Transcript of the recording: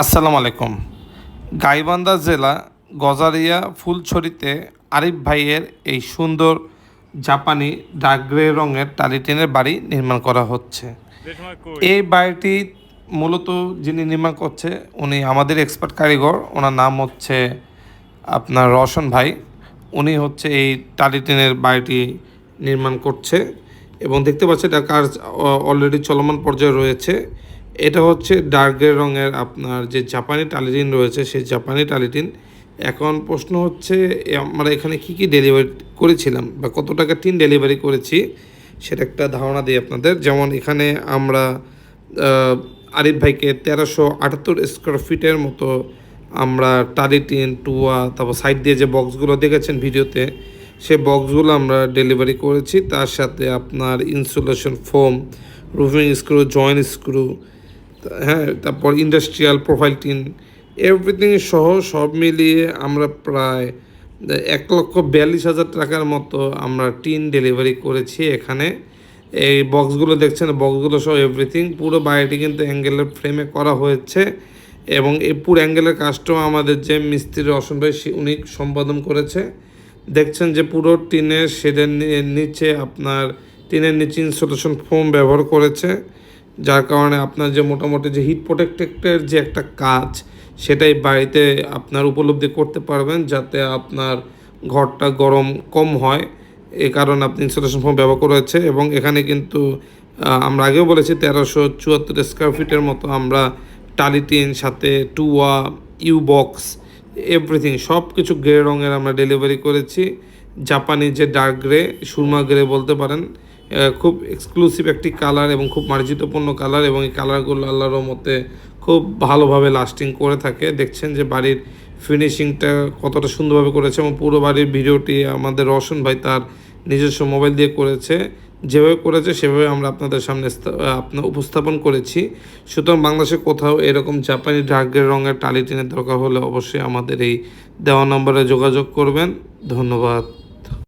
আসসালামু আলাইকুম। গাইবান্ধা জেলা গজারিয়া ফুলছড়িতে আরিফ ভাইয়ের এই সুন্দর জাপানি ডার্ক গ্রে রঙের টালিটিনের বাড়ি নির্মাণ করা হচ্ছে। এই বাড়িটি মূলত যিনি নির্মাণ করছে, উনি আমাদের এক্সপার্ট কারিগর। ওনার নাম হচ্ছে আপনার রওশন ভাই। উনি হচ্ছে এই টালিটিনের বাড়িটি নির্মাণ করছে এবং দেখতে পাচ্ছেন এটা কাজ অলরেডি চলমান পর্যায়ে রয়েছে। এটা হচ্ছে ডার্ক গ্রে রঙের আপনার যে জাপানি টালিটিন রয়েছে, সেই জাপানি টালিটিন। এখন প্রশ্ন হচ্ছে আমরা এখানে কি কি ডেলিভারি করেছিলাম বা কত টাকা টিন ডেলিভারি করেছি, সেটা একটা ধারণা দিই আপনাদের। যেমন এখানে আমরা আরিফ ভাইকে তেরোশো আটাত্তর স্কোয়ার ফিটের মতো আমরা টালি টিন টুয়া, তারপর সাইড দিয়ে যে বক্সগুলো দেখেছেন ভিডিওতে, সে বক্সগুলো আমরা ডেলিভারি করেছি। তার সাথে আপনার insulation foam roofing screw joint screw হ্যাঁ তারপর ইন্ডাস্ট্রিয়াল প্রোফাইল টিন এভরিথিং সহ সব মিলিয়ে আমরা প্রায়, এক লক্ষ বিয়াল্লিশ হাজার টাকার মতো আমরা টিন ডেলিভারি করেছি এখানে। এই বক্সগুলো দেখছেন বক্সগুলো সহ এভরিথিং পুরো বাড়িটি কিন্তু অ্যাঙ্গেলের ফ্রেমে করা হয়েছে। এবং এই পুরো অ্যাঙ্গেলের কাজটাও আমাদের যে মিস্ত্রি রসন ভাই উনি সম্পাদন করেছে। দেখছেন যে পুরো টিনের শেডের নিচে আপনার টিনের নিচে ইনসুলেশন ফোম ব্যবহার করেছে। যার কারণে আপনার যে মোটামুটি যে হিট প্রোটেক্টের যে একটা কাজ, সেটাই বাড়িতে আপনার উপলব্ধি করতে পারবেন যাতে আপনার ঘরটা গরম কম হয়। এই কারণে আপনি ইনসুলেশন ফোম ব্যবহার করেছে এবং এখানে কিন্তু আমরা আগেও বলেছি তেরোশো চুয়াত্তর স্কোয়ার ফিটের মতো আমরা টালিটিন সাথে টুয়া ইউ বক্স এভরিথিং সব কিছু গ্রে রঙের আমরা ডেলিভারি করেছি। জাপানি যে ডার্ক গ্রে সুরমা গ্রে বলতে পারেন খুব এক্সক্লুসিভ একটি কালার এবং খুব মার্জিতপূর্ণ কালার এবং এই কালারগুলো আল্লাহর মতে খুব ভালোভাবে লাস্টিং করে থাকে। দেখছেন যে বাড়ির ফিনিশিংটা কতটা সুন্দরভাবে করেছে এবং পুরো বাড়ির ভিডিওটি আমাদের রওশন ভাই তার নিজস্ব মোবাইল দিয়ে করেছে। যেভাবে করেছে সেভাবে আমরা আপনাদের সামনে আপনার উপস্থাপন করেছি। সুতরাং বাংলাদেশে কোথাও এরকম জাপানি ডার্কের রঙের টালি টিনের দরকার হলে অবশ্যই আমাদের এই দেওয়া নম্বরে যোগাযোগ করবেন। ধন্যবাদ।